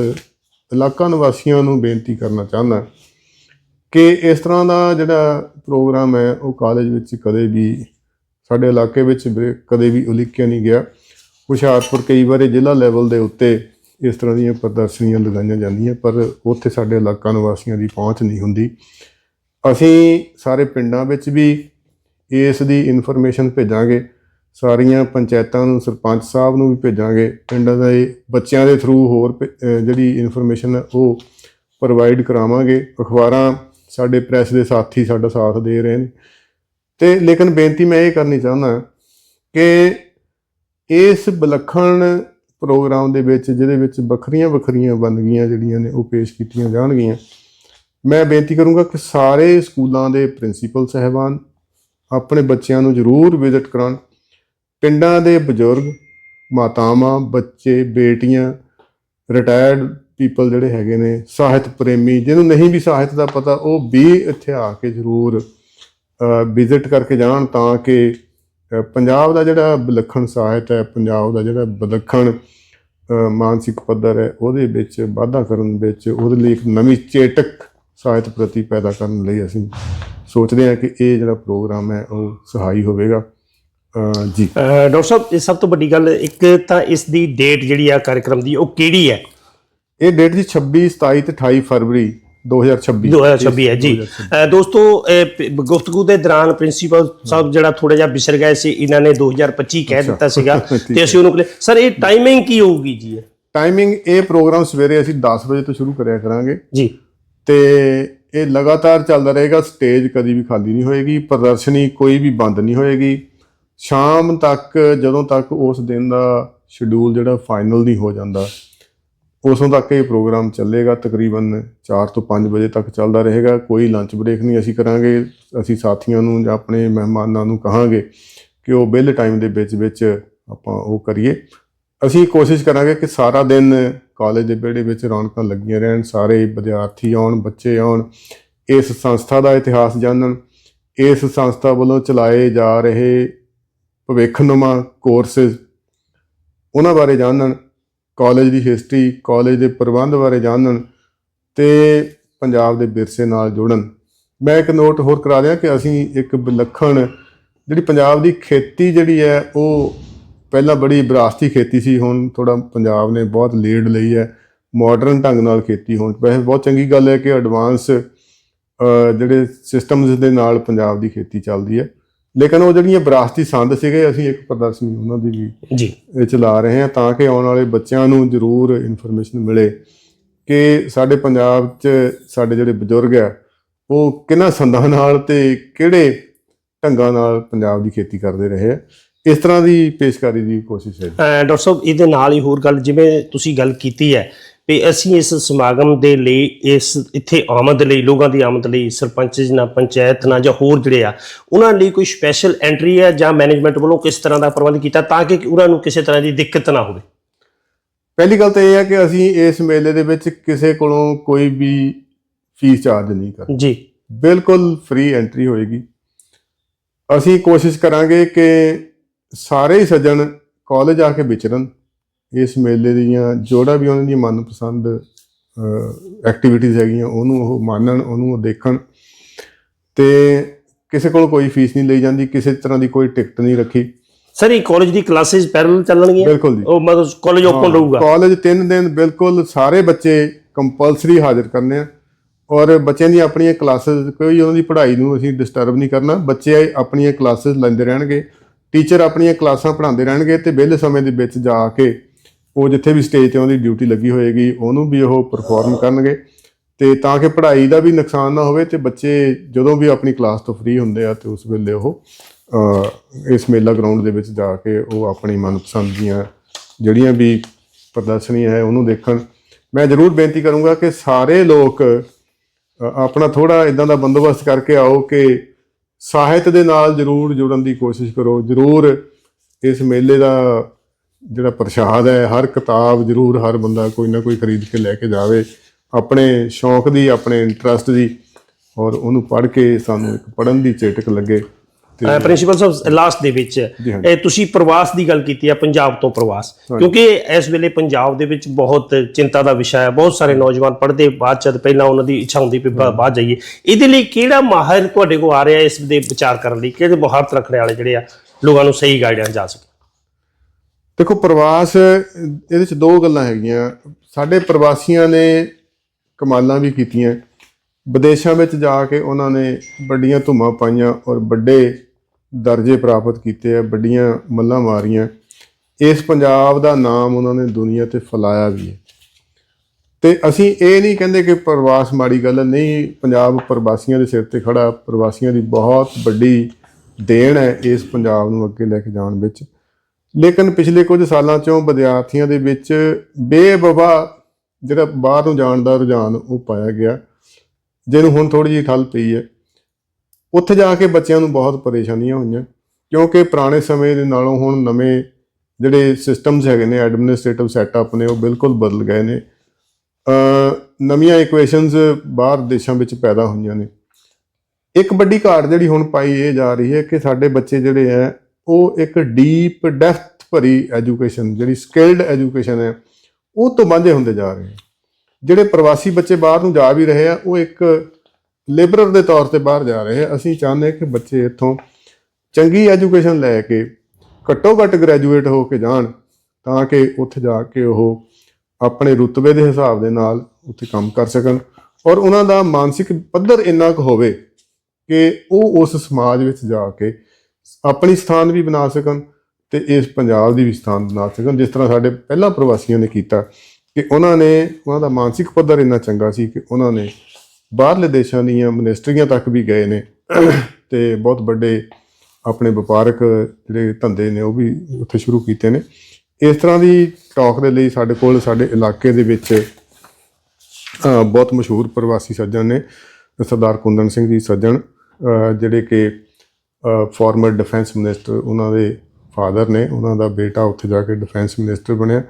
ਇਲਾਕਾ ਨਿਵਾਸੀਆਂ ਨੂੰ ਬੇਨਤੀ ਕਰਨਾ ਚਾਹੁੰਦਾ ਕਿ ਇਸ ਤਰ੍ਹਾਂ ਦਾ ਜਿਹੜਾ ਪ੍ਰੋਗਰਾਮ ਹੈ, ਉਹ ਕਾਲਜ ਵਿੱਚ ਕਦੇ ਵੀ ਸਾਡੇ ਇਲਾਕੇ ਵਿੱਚ ਕਦੇ ਵੀ ਉਲੀਕਿਆ ਨਹੀਂ ਗਿਆ। ਹੁਸ਼ਿਆਰਪੁਰ ਕਈ ਵਾਰੀ ਜ਼ਿਲ੍ਹਾ ਲੈਵਲ ਦੇ ਉੱਤੇ ਇਸ ਤਰ੍ਹਾਂ ਦੀਆਂ ਪ੍ਰਦਰਸ਼ਨੀਆਂ ਲਗਾਈਆਂ ਜਾਂਦੀਆਂ, ਪਰ ਉੱਥੇ ਸਾਡੇ ਇਲਾਕਾ ਨਿਵਾਸੀਆਂ ਦੀ ਪਹੁੰਚ ਨਹੀਂ ਹੁੰਦੀ। ਅਸੀਂ ਸਾਰੇ ਪਿੰਡਾਂ ਵਿੱਚ ਵੀ ਇਸ ਦੀ ਇਨਫੋਰਮੇਸ਼ਨ ਭੇਜਾਂਗੇ। ਸਾਰੀਆਂ ਪੰਚਾਇਤਾਂ ਨੂੰ, ਸਰਪੰਚ ਸਾਹਿਬ ਨੂੰ ਵੀ ਭੇਜਾਂਗੇ। ਪਿੰਡਾਂ ਦੇ ਬੱਚਿਆਂ ਦੇ ਥਰੂ ਹੋਰ ਪ- ਜਿਹੜੀ ਇਨਫੋਰਮੇਸ਼ਨ ਉਹ ਪ੍ਰੋਵਾਈਡ ਕਰਾਵਾਂਗੇ। ਅਖਬਾਰਾਂ ਸਾਡੇ ਪ੍ਰੈਸ ਦੇ ਸਾਥੀ ਸਾਡਾ ਸਾਥ ਦੇ ਰਹੇ ਨੇ। ਤੇ ਲੇਕਿਨ ਬੇਨਤੀ ਮੈਂ ਇਹ ਕਰਨੀ ਚਾਹੁੰਦਾ ਕਿ ਇਸ ਵਿਲੱਖਣ ਪ੍ਰੋਗਰਾਮ ਦੇ ਵਿੱਚ, ਜਿਹਦੇ ਵਿੱਚ ਵੱਖਰੀਆਂ ਵੱਖਰੀਆਂ ਬੰਦਗੀਆਂ ਜਿਹੜੀਆਂ ਨੇ ਉਹ ਪੇਸ਼ ਕੀਤੀਆਂ ਜਾਣਗੀਆਂ। ਮੈਂ ਬੇਨਤੀ ਕਰੂੰਗਾ ਕਿ ਸਾਰੇ ਸਕੂਲਾਂ ਦੇ ਪ੍ਰਿੰਸੀਪਲ ਸਹਿਬਾਨ ਆਪਣੇ ਬੱਚਿਆਂ ਨੂੰ ਜ਼ਰੂਰ ਵਿਜ਼ਿਟ ਕਰਾਉਣ। ਪਿੰਡਾਂ ਦੇ ਬਜ਼ੁਰਗ, ਮਾਤਾਵਾਂ, ਬੱਚੇ, ਬੇਟੀਆਂ ਰਿਟਾਇਰਡ ਪੀਪਲ ਜਿਹੜੇ ਹੈਗੇ ਨੇ, ਸਾਹਿਤ ਪ੍ਰੇਮੀ, ਜਿਹਨੂੰ ਨਹੀਂ ਵੀ ਸਾਹਿਤ ਦਾ ਪਤਾ, ਉਹ ਵੀ ਇੱਥੇ ਆ ਕੇ ਜ਼ਰੂਰ ਵਿਜ਼ਿਟ ਕਰਕੇ ਜਾਣ ਤਾਂ ਕਿ ਪੰਜਾਬ ਦਾ ਜਿਹੜਾ ਵਿਲੱਖਣ ਸਾਹਿਤ ਹੈ, ਪੰਜਾਬ ਦਾ ਜਿਹੜਾ ਵਿਲੱਖਣ ਮਾਨਸਿਕ ਪੱਧਰ ਹੈ, ਉਹਦੇ ਵਿੱਚ, ਵਾਧਾ ਕਰਨ ਵਿੱਚ, ਉਹਦੇ ਲਈ ਇੱਕ ਨਵੀਂ ਚੇਤਕ ਸਾਹਿਤ ਪ੍ਰਤੀ ਪੈਦਾ ਕਰਨ ਲਈ ਅਸੀਂ ਸੋਚਦੇ ਹਾਂ ਕਿ ਇਹ ਜਿਹੜਾ ਪ੍ਰੋਗਰਾਮ ਹੈ, ਉਹ ਸਹਾਈ ਹੋਵੇਗਾ। ਜੀ। ਡਾਕਟਰ ਸਾਹਿਬ ਇਹ ਸਭ ਤੋਂ ਵੱਡੀ ਗੱਲ ਇੱਕ ਤਾਂ ਇਸ ਦੀ ਡੇਟ ਜਿਹੜੀ ਆ ਕਾਰਜਕ੍ਰਮ ਦੀ ਉਹ ਕਿਹੜੀ ਹੈ? ਇਹ ਡੇਟ ਜੀ 26 27 ਤੇ 28 ਫਰਵਰੀ 2026 2026 ਹੈ ਜੀ। ਦੋਸਤੋ ਗੁਫ਼ਤਗੂ ਦੇ ਦੌਰਾਨ ਪ੍ਰਿੰਸੀਪਲ ਸਾਹਿਬ ਜਿਹੜਾ ਥੋੜਾ ਜਿਹਾ ਵਿਸਰ ਗਏ ਸੀ ਇਹਨਾਂ ਨੇ 2025 ਕਹਿ ਦਿੱਤਾ ਸੀਗਾ ਤੇ ਅਸੀਂ ਉਹਨੂੰ ਸਰ ਇਹ ਟਾਈਮਿੰਗ ਕੀ ਹੋਊਗੀ ਜੀ? ਟਾਈਮਿੰਗ ਇਹ ਪ੍ਰੋਗਰਾਮ ਸਵੇਰੇ ਅਸੀਂ 10 ਵਜੇ ਤੋਂ ਸ਼ੁਰੂ ਕਰਿਆ ਕਰਾਂਗੇ। ਜੀ। ਤੇ ਇਹ ਲਗਾਤਾਰ ਚੱਲਦਾ ਰਹੇਗਾ ਸਟੇਜ ਕਦੀ ਵੀ ਖਾਲੀ ਨਹੀਂ ਹੋਏਗੀ ਪ੍ਰਦਰਸ਼ਨੀ ਕੋਈ ਵੀ ਬੰਦ ਨਹੀਂ ਹੋਏਗੀ। ਸ਼ਾਮ ਤੱਕ, ਜਦੋਂ ਤੱਕ ਉਸ ਦਿਨ ਦਾ ਸ਼ਡਿਊਲ ਜਿਹੜਾ ਫਾਈਨਲ ਨਹੀਂ ਹੋ ਜਾਂਦਾ ਉਦੋਂ ਤੱਕ ਇਹ ਪ੍ਰੋਗਰਾਮ ਚੱਲੇਗਾ, ਤਕਰੀਬਨ 4 ਤੋਂ 5 ਵਜੇ ਤੱਕ ਚੱਲਦਾ ਰਹੇਗਾ। ਕੋਈ ਲੰਚ ਬ੍ਰੇਕ ਨਹੀਂ ਅਸੀਂ ਕਰਾਂਗੇ। ਅਸੀਂ ਸਾਥੀਆਂ ਨੂੰ ਜਾਂ ਆਪਣੇ ਮਹਿਮਾਨਾਂ ਨੂੰ ਕਹਾਂਗੇ ਕਿ ਉਹ ਬਿੱਲ ਟਾਈਮ ਦੇ ਵਿੱਚ ਵਿੱਚ ਆਪਾਂ ਉਹ ਕਰੀਏ। ਅਸੀਂ ਕੋਸ਼ਿਸ਼ ਕਰਾਂਗੇ ਕਿ ਸਾਰਾ ਦਿਨ ਕਾਲਜ ਦੇ ਵਿਹੜੇ ਵਿੱਚ ਰੌਣਕਾਂ ਲੱਗੀਆਂ ਰਹਿਣ, ਸਾਰੇ ਵਿਦਿਆਰਥੀ ਆਉਣ, ਬੱਚੇ ਆਉਣ, ਇਸ ਸੰਸਥਾ ਦਾ ਇਤਿਹਾਸ ਜਾਣਨ, ਇਸ ਸੰਸਥਾ ਵੱਲੋਂ ਚਲਾਏ ਜਾ ਰਹੇ ਭਵਿੱਖਨੁਮਾ ਕੋਰਸਸ ਉਹਨਾਂ ਬਾਰੇ ਜਾਣਨ ਕਾਲਜ ਦੀ ਹਿਸਟਰੀ ਕਾਲਜ ਦੇ ਪ੍ਰਬੰਧ ਬਾਰੇ ਜਾਣਨ ਤੇ ਪੰਜਾਬ ਦੇ ਵਿਰਸੇ ਨਾਲ ਜੁੜਨ। ਮੈਂ ਇੱਕ ਨੋਟ ਹੋਰ ਕਰਾ ਦਿਆਂ ਕਿ ਅਸੀਂ ਇੱਕ ਵਿਲੱਖਣ ਜਿਹੜੀ ਪੰਜਾਬ ਦੀ ਖੇਤੀ ਜਿਹੜੀ ਹੈ, ਉਹ ਪਹਿਲਾਂ ਬੜੀ ਵਿਰਾਸਤੀ ਖੇਤੀ ਸੀ, ਹੁਣ ਥੋੜਾ ਪੰਜਾਬ ਨੇ ਬਹੁਤ ਲੀਡ ਲਈ ਹੈ ਮਾਡਰਨ ਢੰਗ ਨਾਲ ਖੇਤੀ ਹੋਣ। ਵੈਸੇ ਬਹੁਤ ਚੰਗੀ ਗੱਲ ਹੈ ਕਿ ਐਡਵਾਂਸ ਜਿਹੜੇ ਸਿਸਟਮਸ ਦੇ ਨਾਲ ਪੰਜਾਬ ਦੀ ਖੇਤੀ ਚੱਲਦੀ ਹੈ। ਲੇਕਿਨ ਉਹ ਜਿਹੜੀਆਂ ਵਿਰਾਸਤੀ ਸੰਦ ਸੀਗੇ ਅਸੀਂ ਇੱਕ ਪ੍ਰਦਰਸ਼ਨੀ ਉਹਨਾਂ ਦੀ ਵੀ ਜੀ। ਇਹ ਚਲਾ ਰਹੇ ਹਾਂ ਤਾਂ ਕਿ ਆਉਣ ਵਾਲੇ ਬੱਚਿਆਂ ਨੂੰ ਜ਼ਰੂਰ ਇਨਫੋਰਮੇਸ਼ਨ ਮਿਲੇ ਕਿ ਸਾਡੇ ਪੰਜਾਬ 'ਚ ਸਾਡੇ ਜਿਹੜੇ ਬਜ਼ੁਰਗ ਆ ਉਹ ਕਿਹਨਾਂ ਸੰਦਾਂ ਨਾਲ ਤੇ ਕਿਹੜੇ ਢੰਗਾਂ ਨਾਲ ਪੰਜਾਬ ਦੀ ਖੇਤੀ ਕਰਦੇ ਰਹੇ ਆ। ਇਸ ਤਰ੍ਹਾਂ ਦੀ ਪੇਸ਼ਕਾਰੀ ਦੀ ਕੋਸ਼ਿਸ਼ ਹੈ ਡਾਕਟਰ ਸਾਹਿਬ ਇਹਦੇ ਨਾਲ ਹੀ ਹੋਰ ਗੱਲ ਜਿਵੇਂ ਤੁਸੀਂ ਗੱਲ ਕੀਤੀ ਹੈ ਵੀ ਅਸੀਂ ਇਸ ਸਮਾਗਮ ਦੇ ਲਈ ਇਸ ਇੱਥੇ ਆਮਦ ਲਈ ਲੋਕਾਂ ਦੀ ਆਮਦ ਲਈ ਸਰਪੰਚ ਨਾਲ ਪੰਚਾਇਤ ਨਾਲ ਜਾਂ ਹੋਰ ਜਿਹੜੇ ਆ ਉਹਨਾਂ ਲਈ ਕੋਈ ਸਪੈਸ਼ਲ ਐਂਟਰੀ ਹੈ ਜਾਂ ਮੈਨੇਜਮੈਂਟ ਵੱਲੋਂ ਕਿਸ ਤਰ੍ਹਾਂ ਦਾ ਪ੍ਰਬੰਧ ਕੀਤਾ ਤਾਂ ਕਿ ਉਹਨਾਂ ਨੂੰ ਕਿਸੇ ਤਰ੍ਹਾਂ ਦੀ ਦਿੱਕਤ ਨਾ ਹੋਵੇ? ਪਹਿਲੀ ਗੱਲ ਤਾਂ ਇਹ ਹੈ ਕਿ ਅਸੀਂ ਇਸ ਮੇਲੇ ਦੇ ਵਿੱਚ ਕਿਸੇ ਕੋਲੋਂ ਕੋਈ ਵੀ ਫੀਸ ਚਾਰਜ ਨਹੀਂ ਕਰਦੇ। ਜੀ। ਬਿਲਕੁਲ ਫ੍ਰੀ ਐਂਟਰੀ ਹੋਏਗੀ। ਅਸੀਂ ਕੋਸ਼ਿਸ਼ ਕਰਾਂਗੇ ਕਿ ਸਾਰੇ ਹੀ ਸੱਜਣ ਕਾਲਜ ਆ ਕੇ ਵਿਚਰਨ। ਇਸ ਮੇਲੇ ਦੀਆਂ ਜੋੜਾ ਵੀ ਉਹਨਾਂ ਦੀ ਮਨਪਸੰਦ ਐਕਟੀਵਿਟੀਜ਼ ਹੈਗੀਆਂ ਉਹਨੂੰ ਉਹ ਮੰਨਣ ਉਹਨੂੰ ਉਹ ਦੇਖਣ। ਤੇ ਕਿਸੇ ਕੋਲ ਕੋਈ ਫੀਸ ਨਹੀਂ ਲਈ ਜਾਂਦੀ ਕਿਸੇ ਤਰ੍ਹਾਂ ਦੀ ਕੋਈ ਟਿਕਟ ਨਹੀਂ ਰੱਖੀ। ਸਰ ਇਹ ਕਾਲਜ ਦੀ ਕਲਾਸਿਸ ਪੈਰਲਲ ਚੱਲਣਗੀਆਂ? ਬਿਲਕੁਲ ਜੀ। ਉਹ ਮਤਲਬ ਕਾਲਜ ਓਪਨ ਰਹੂਗਾ? ਕਾਲਜ 3 ਦਿਨ ਬਿਲਕੁਲ ਸਾਰੇ ਬੱਚੇ ਕੰਪਲਸਰੀ ਹਾਜ਼ਰ ਕਰਨੇ ਆ। ਔਰ ਬੱਚਿਆਂ ਦੀਆਂ ਆਪਣੀਆਂ ਕਲਾਸਿਸ ਕੋਈ ਉਹਨਾਂ ਦੀ ਪੜ੍ਹਾਈ ਨੂੰ ਅਸੀਂ ਡਿਸਟਰਬ ਨਹੀਂ ਕਰਨਾ। ਬੱਚੇ ਆਪਣੀਆਂ ਕਲਾਸਿਸ ਲੈਂਦੇ ਰਹਿਣਗੇ। ਟੀਚਰ ਆਪਣੀਆਂ ਕਲਾਸਾਂ ਪੜ੍ਹਾਉਂਦੇ ਰਹਿਣਗੇ ਤੇ ਵਿਹਲੇ ਸਮੇਂ ਦੇ ਵਿੱਚ ਜਾ ਕੇ ਉਹ ਜਿੱਥੇ ਵੀ ਸਟੇਜ ਤੇ ਉਹਦੀ ਡਿਊਟੀ ਲੱਗੀ ਹੋਏਗੀ, ਉਹਨੂੰ ਵੀ ਉਹ ਪਰਫਾਰਮ ਕਰਨਗੇ। ਤੇ ਤਾਂ ਕਿ ਪੜ੍ਹਾਈ ਦਾ ਵੀ ਨੁਕਸਾਨ ਨਾ ਹੋਵੇ ਤੇ ਬੱਚੇ ਜਦੋਂ ਵੀ ਆਪਣੀ ਕਲਾਸ ਤੋਂ ਫ੍ਰੀ ਹੁੰਦੇ ਆ ਤੇ ਉਸ ਵੇਲੇ ਉਹ ਇਸ ਮੇਲਾ ਗਰਾਊਂਡ ਦੇ ਵਿੱਚ ਜਾ ਕੇ ਉਹ ਆਪਣੀ ਮਨਪਸੰਦ ਦੀਆਂ ਜਿਹੜੀਆਂ ਵੀ ਪ੍ਰਦਰਸ਼ਨੀਆਂ ਹੈ ਉਹਨੂੰ ਦੇਖਣ। ਮੈਂ ਜ਼ਰੂਰ ਬੇਨਤੀ ਕਰੂੰਗਾ ਕਿ ਸਾਰੇ ਲੋਕ ਆਪਣਾ ਥੋੜਾ ਇਦਾਂ ਦਾ ਬੰਦੋਬਸਤ ਕਰਕੇ ਆਓ ਕਿ ਸਾਹਿਤ ਦੇ ਨਾਲ ਜ਼ਰੂਰ ਜੁੜਨ ਦੀ ਕੋਸ਼ਿਸ਼ ਕਰੋ। ਜ਼ਰੂਰ ਇਸ ਮੇਲੇ ਦਾ ਜਿਹੜਾ ਪ੍ਰਸ਼ਾਦ ਹੈ ਹਰ ਕਿਤਾਬ ਜ਼ਰੂਰ ਹਰ ਬੰਦਾ ਕੋਈ ਨਾ ਕੋਈ ਖਰੀਦ ਕੇ ਲੈ ਕੇ ਜਾਵੇ। ਆਪਣੇ ਸ਼ੌਂਕ ਦੀ ਆਪਣੇ ਇੰਟਰਸਟ ਦੀ ਔਰ ਉਹਨੂੰ ਪੜ੍ਹ ਕੇ ਸਾਨੂੰ ਇੱਕ ਪੜ੍ਹਨ ਦੀ ਚੇਟਕ ਲੱਗੇ। ਤੇ ਪ੍ਰਿੰਸੀਪਲ ਸਾਹਿਬ ਲਾਸਟ ਦੇ ਵਿੱਚ। ਇਹ ਤੁਸੀਂ ਪ੍ਰਵਾਸ ਦੀ ਗੱਲ ਕੀਤੀ ਹੈ ਪੰਜਾਬ ਤੋਂ ਪ੍ਰਵਾਸ। ਕਿਉਂਕਿ ਇਸ ਵੇਲੇ ਪੰਜਾਬ ਦੇ ਵਿੱਚ ਬਹੁਤ ਚਿੰਤਾ ਦਾ ਵਿਸ਼ਾ ਹੈ ਬਹੁਤ ਸਾਰੇ ਨੌਜਵਾਨ ਪੜ੍ਹਦੇ ਬਾਅਦ ਚ ਪਹਿਲਾਂ ਉਹਨਾਂ ਦੀ ਇੱਛਾ ਹੁੰਦੀ ਵੀ ਬਾ- ਬਾਅਦ ਜਾਈਏ। ਇਹਦੇ ਲਈ ਕਿਹੜਾ ਮਾਹਰ ਤੁਹਾਡੇ ਕੋਲ ਆ ਰਿਹਾ ਇਸ ਦੇ ਵਿਚਾਰ ਕਰਨ ਲਈ? ਕਿਹੜੇ ਮੁਹਾਰਤ ਰੱਖਣ ਵਾਲੇ ਜਿਹੜੇ ਆ ਲੋਕਾਂ ਨੂੰ ਸਹੀ ਗਾਈਡੈਂਸ ਜਾ ਸਕੇ? ਦੇਖੋ ਪ੍ਰਵਾਸ, ਇਹਦੇ 'ਚ ਦੋ ਗੱਲਾਂ ਹੈਗੀਆਂ। ਸਾਡੇ ਪ੍ਰਵਾਸੀਆਂ ਨੇ ਕਮਾਲਾਂ ਵੀ ਕੀਤੀਆਂ। ਵਿਦੇਸ਼ਾਂ ਵਿੱਚ ਜਾ ਕੇ ਉਹਨਾਂ ਨੇ ਵੱਡੀਆਂ ਧੁੰਮਾਂ ਪਾਈਆਂ ਔਰ ਵੱਡੇ ਦਰਜੇ ਪ੍ਰਾਪਤ ਕੀਤੇ ਆ, ਵੱਡੀਆਂ ਮੱਲਾਂ ਮਾਰੀਆਂ। ਇਸ ਪੰਜਾਬ ਦਾ ਨਾਮ ਉਹਨਾਂ ਨੇ ਦੁਨੀਆ ਤੇ ਫੈਲਾਇਆ ਵੀ ਹੈ। ਤੇ ਅਸੀਂ ਇਹ ਨਹੀਂ ਕਹਿੰਦੇ ਕਿ ਪ੍ਰਵਾਸ ਮਾੜੀ ਗੱਲ ਨਹੀਂ, ਪੰਜਾਬ ਪ੍ਰਵਾਸੀਆਂ ਦੇ ਸਿਰ ਤੇ ਖੜਾ। ਪ੍ਰਵਾਸੀਆਂ ਦੀ ਬਹੁਤ ਵੱਡੀ ਦੇਣ ਹੈ ਇਸ ਪੰਜਾਬ ਨੂੰ ਅੱਗੇ ਲੈ ਕੇ ਜਾਣ ਵਿੱਚ। ਲੇਕਿਨ ਪਿਛਲੇ ਕੁਝ ਸਾਲਾਂ ਚੋਂ ਵਿਦਿਆਰਥੀਆਂ ਦੇ ਵਿੱਚ ਬੇਬਵਾ ਜਿਹੜਾ ਬਾਹਰ ਨੂੰ ਜਾਣ ਦਾ ਰੁਝਾਨ ਉਹ ਪਾਇਆ ਗਿਆ, ਜਿਹਨੂੰ ਹੁਣ ਥੋੜੀ ਜਿਹੀ ਠੱਲ ਪਈ ਹੈ। ਉੱਥੇ ਜਾ ਕੇ ਬੱਚਿਆਂ ਨੂੰ ਬਹੁਤ ਪਰੇਸ਼ਾਨੀਆਂ ਹੋਈਆਂ, ਕਿਉਂਕਿ ਪੁਰਾਣੇ ਸਮੇਂ ਦੇ ਨਾਲੋਂ ਹੁਣ ਨਵੇਂ ਜਿਹੜੇ ਸਿਸਟਮਸ ਹੈਗੇ ਨੇ ਐਡਮਿਨਿਸਟ੍ਰੇਟਿਵ ਸੈਟਅਪ ਨੇ, ਉਹ ਬਿਲਕੁਲ ਬਦਲ ਗਏ ਨੇ। ਅ ਨਵੀਆਂ ਇਕੁਏਸ਼ਨਸ ਬਾਹਰ ਦੇਸ਼ਾਂ ਵਿੱਚ ਪੈਦਾ ਹੋਈਆਂ ਨੇ। ਇੱਕ ਵੱਡੀ ਘਾਟ ਜਿਹੜੀ ਹੁਣ ਪਾਈ ਇਹ ਜਾ ਰਹੀ ਹੈ ਕਿ ਸਾਡੇ ਬੱਚੇ ਜਿਹੜੇ ਹੈ ਉਹ ਇੱਕ ਡੀਪ ਡੈਪਥ ਭਰੀ ਐਜੂਕੇਸ਼ਨ ਜਿਹੜੀ ਸਕਿਲਡ ਐਜੂਕੇਸ਼ਨ ਹੈ, ਉਹ ਤੋਂ ਵਾਂਝੇ ਹੁੰਦੇ ਜਾ ਰਹੇ ਹੈ ਜਿਹੜੇ ਪ੍ਰਵਾਸੀ ਬੱਚੇ ਬਾਹਰ ਨੂੰ ਜਾ ਵੀ ਰਹੇ ਆ, ਉਹ ਇੱਕ ਲੇਬਰਰ ਦੇ ਤੌਰ ਤੇ ਬਾਹਰ ਜਾ ਰਹੇ ਆ। ਅਸੀਂ ਚਾਹੁੰਦੇ ਹਾਂ ਕਿ ਬੱਚੇ ਇੱਥੋਂ ਚੰਗੀ ਐਜੂਕੇਸ਼ਨ ਲੈ ਕੇ, ਘੱਟੋ ਘੱਟ ਗ੍ਰੈਜੂਏਟ ਹੋ ਕੇ ਜਾਣ, ਤਾਂ ਕਿ ਉੱਥੇ ਜਾ ਕੇ ਉਹ ਆਪਣੇ ਰੁਤਬੇ ਦੇ ਹਿਸਾਬ ਦੇ ਨਾਲ ਉੱਥੇ ਕੰਮ ਕਰ ਸਕਣ। ਔਰ ਉਹਨਾਂ ਦਾ ਮਾਨਸਿਕ ਪੱਧਰ ਇੰਨਾ ਕੁ ਹੋਵੇ ਕਿ ਉਹ ਉਸ ਸਮਾਜ ਵਿੱਚ ਜਾ ਕੇ ਆਪਣੀ ਸਥਾਨ ਵੀ ਬਣਾ ਸਕਣ ਤੇ ਇਸ ਪੰਜਾਬ ਦੀ ਵੀ ਸਥਾਨ ਬਣਾ ਸਕਣ, ਜਿਸ ਤਰ੍ਹਾਂ ਸਾਡੇ ਪਹਿਲਾਂ ਪ੍ਰਵਾਸੀਆਂ ਨੇ ਕੀਤਾ ਕਿ ਉਹਨਾਂ ਨੇ ਉਹਨਾਂ ਦਾ ਮਾਨਸਿਕ ਪੱਧਰ ਇੰਨਾ ਚੰਗਾ ਸੀ ਕਿ ਉਹਨਾਂ ਨੇ ਬਾਹਰਲੇ ਦੇਸ਼ਾਂ ਦੀਆਂ ਮਿਨਿਸਟਰੀਆਂ ਤੱਕ ਵੀ ਗਏ ਨੇ ਤੇ ਬਹੁਤ ਵੱਡੇ ਆਪਣੇ ਵਪਾਰਕ ਜਿਹੜੇ ਧੰਦੇ ਨੇ ਉਹ ਵੀ ਉੱਥੇ ਸ਼ੁਰੂ ਕੀਤੇ ਨੇ। ਇਸ ਤਰ੍ਹਾਂ ਦੀ ਟਾਕ ਦੇ ਲਈ ਸਾਡੇ ਕੋਲ ਸਾਡੇ ਇਲਾਕੇ ਦੇ ਵਿੱਚ ਬਹੁਤ ਮਸ਼ਹੂਰ ਪ੍ਰਵਾਸੀ ਸੱਜਣ ਨੇ, ਸਰਦਾਰ ਕੁੰਦਨ ਸਿੰਘ ਜੀ ਸੱਜਣ ਜਿਹੜੇ ਕਿ ਫਾਰਮਰ ਡਿਫੈਂਸ ਮਿਨਿਸਟਰ ਉਹਨਾਂ ਦੇ ਫਾਦਰ ਨੇ, ਉਹਨਾਂ ਦਾ ਬੇਟਾ ਉੱਥੇ ਜਾ ਕੇ ਡਿਫੈਂਸ ਮਿਨਿਸਟਰ ਬਣਿਆ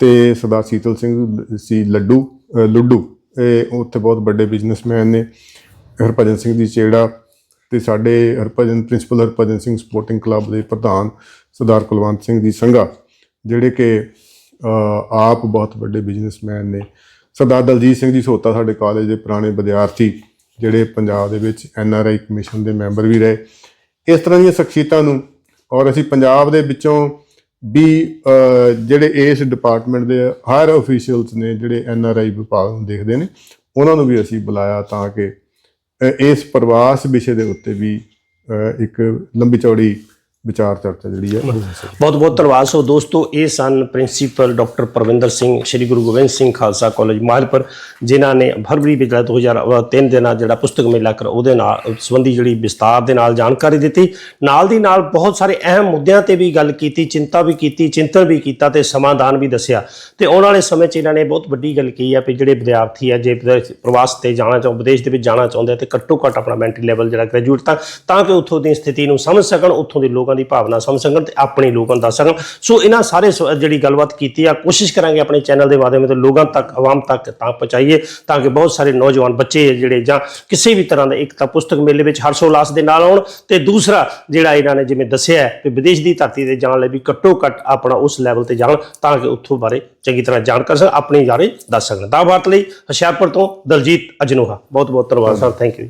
ਤੇ ਸਰਦਾਰ ਸੀਤਲ ਸਿੰਘ ਸੀ ਲੱਡੂ ਲੁੱਡੂ। ਇਹ ਉੱਥੇ ਬਹੁਤ ਵੱਡੇ ਬਿਜ਼ਨਸਮੈਨ ਨੇ, ਹਰਭਜਨ ਸਿੰਘ ਦੀ ਚੇੜਾ ਤੇ ਸਾਡੇ Harbhajan principal Harbhajan Singh sporting club ਦੇ ਪ੍ਰਧਾਨ ਸਰਦਾਰ ਕੁਲਵੰਤ ਸਿੰਘ ਦੀ ਸੰਘਾ, ਜਿਹੜੇ ਕਿ ਆਪ ਬਹੁਤ ਵੱਡੇ ਬਿਜ਼ਨਸਮੈਨ ਨੇ। ਸਰਦਾਰ ਦਲਜੀਤ ਸਿੰਘ ਜੀ ਸੋਤਾ ਸਾਡੇ ਕਾਲਜ ਦੇ ਪੁਰਾਣੇ ਵਿਦਿਆਰਥੀ, ਜਿਹੜੇ ਪੰਜਾਬ ਦੇ ਵਿੱਚ ਐਨ ਆਰ ਆਈ ਕਮਿਸ਼ਨ ਦੇ ਮੈਂਬਰ ਵੀ ਰਹੇ। ਇਸ ਤਰ੍ਹਾਂ ਦੀਆਂ ਸ਼ਖਸੀਅਤਾਂ ਨੂੰ ਔਰ ਅਸੀਂ ਪੰਜਾਬ ਦੇ ਵਿੱਚੋਂ ਵੀ ਜਿਹੜੇ ਇਸ ਡਿਪਾਰਟਮੈਂਟ ਦੇ ਹਾਇਰ ਅਫੀਸ਼ੀਅਲਸ ਨੇ, ਜਿਹੜੇ ਐਨ ਆਰ ਆਈ ਵਿਭਾਗ ਨੂੰ ਦੇਖਦੇ ਨੇ, ਉਹਨਾਂ ਨੂੰ ਵੀ ਅਸੀਂ ਬੁਲਾਇਆ ਤਾਂ ਕਿ ਇਸ ਪ੍ਰਵਾਸ ਵਿਸ਼ੇ ਦੇ ਉੱਤੇ ਵੀ ਇੱਕ ਲੰਬੀ ਚੌੜੀ ਵਿਚਾਰ ਚਰਚਾ ਜਿਹੜੀ ਹੈ ਬਹੁਤ ਬਹੁਤ ਧੰਨਵਾਦ। ਸੋ ਦੋਸਤੋ, ਇਹ ਸਨ principal doctor Parvinder Singh, Sri Guru Gobind Singh Khalsa college Mahalpur ਜਿਨ੍ਹਾਂ ਨੇ ਫਰਵਰੀ ਵਿੱਚ 2003 ਦੇ ਨਾਲ ਜਿਹੜਾ ਪੁਸਤਕ ਮੇਲਾ ਕਰ ਉਹਦੇ ਨਾਲ ਸੰਬੰਧੀ ਜਿਹੜੀ ਵਿਸਤਾਰ ਦੇ ਨਾਲ ਜਾਣਕਾਰੀ ਦਿੱਤੀ। ਨਾਲ ਦੀ ਨਾਲ ਬਹੁਤ ਸਾਰੇ ਅਹਿਮ ਮੁੱਦਿਆਂ ਤੇ ਵੀ ਗੱਲ ਕੀਤੀ, ਚਿੰਤਾ ਵੀ ਕੀਤੀ, ਚਿੰਤਨ ਵੀ ਕੀਤਾ ਤੇ ਸਮਾਧਾਨ ਵੀ ਦੱਸਿਆ। ਤੇ ਆਉਣ ਵਾਲੇ ਸਮੇਂ 'ਚ ਇਹਨਾਂ ਨੇ ਬਹੁਤ ਵੱਡੀ ਗੱਲ ਕਹੀ ਆ ਵੀ ਜਿਹੜੇ ਵਿਦਿਆਰਥੀ ਆ ਜੇ ਪ੍ਰਵਾਸ ਤੇ ਜਾਣਾ ਚਾਹੁੰ ਵਿਦੇਸ਼ ਦੇ ਵਿੱਚ ਜਾਣਾ ਚਾਹੁੰਦੇ ਆ ਤੇ ਘੱਟੋ ਘੱਟ ਆਪਣਾ ਮੈਂਟਲ ਲੈਵਲ ਜਿਹੜਾ ਗ੍ਰੈਜੂਏਟ ਤੱਕ ਤਾਂ ਕਿ ਉੱਥੋਂ ਦੀ ਸਥਿਤੀ ਨੂੰ ਸਮਝ ਸਕਣ, ਉੱਥੋਂ ਦੇ ਲੋਕ ਦੀ ਭਾਵਨਾ ਸਮਝ ਸਕਣ ਤੇ ਆਪਣੀ ਲੋਕਾਂ ਨੂੰ ਦੱਸ ਸਕਣ। ਸੋ ਇਹਨਾਂ ਸਾਰੇ ਸ- ਜਿਹੜੀ ਗੱਲਬਾਤ ਕੀਤੀ ਆ, ਕੋਸ਼ਿਸ਼ ਕਰਾਂਗੇ ਆਪਣੇ ਚੈਨਲ ਦੇ ਮਾਧਿਅਮ ਤੋਂ ਲੋਕਾਂ ਤੱਕ, ਆਵਾਮ ਤੱਕ ਤਾਂ ਪਹੁੰਚਾਈਏ, ਤਾਂ ਕਿ ਬਹੁਤ ਸਾਰੇ ਨੌਜਵਾਨ ਬੱਚੇ ਜਿਹੜੇ ਜਾਂ ਕਿਸੇ ਵੀ ਤਰ੍ਹਾਂ ਦਾ ਇੱਕ ਤਾਂ ਪੁਸਤਕ ਮੇਲੇ ਵਿੱਚ ਹਰਸ਼ੋਲਾਸ ਦੇ ਨਾਲ ਆਉਣ ਤੇ ਦੂਸਰਾ ਜਿਹੜਾ ਇਹਨਾਂ ਨੇ ਜਿਵੇਂ ਦੱਸਿਆ ਹੈ ਕਿ ਵਿਦੇਸ਼ ਦੀ ਧਰਤੀ ਤੇ ਜਾਣ ਲਈ ਵੀ ਘੱਟੋ ਘੱਟ ਆਪਣਾ ਉਸ ਲੈਵਲ ਤੇ ਜਾਣ ਤਾਂ ਕਿ ਉੱਥੋਂ ਬਾਰੇ ਚੰਗੀ ਤਰ੍ਹਾਂ ਜਾਣ ਕਰ ਸਕਣ, ਆਪਣੀ ਜਾਰੇ ਦੱਸ ਸਕਣ। ਦਾ ਭਾਰਤ ਲਈ ਹੁਸ਼ਿਆਰਪੁਰ ਤੋਂ ਦਲਜੀਤ ਅਜਨੋਹਾ। ਬਹੁਤ ਬਹੁਤ ਧੰਨਵਾਦ ਸਰ ਥੈਂਕ ਯੂ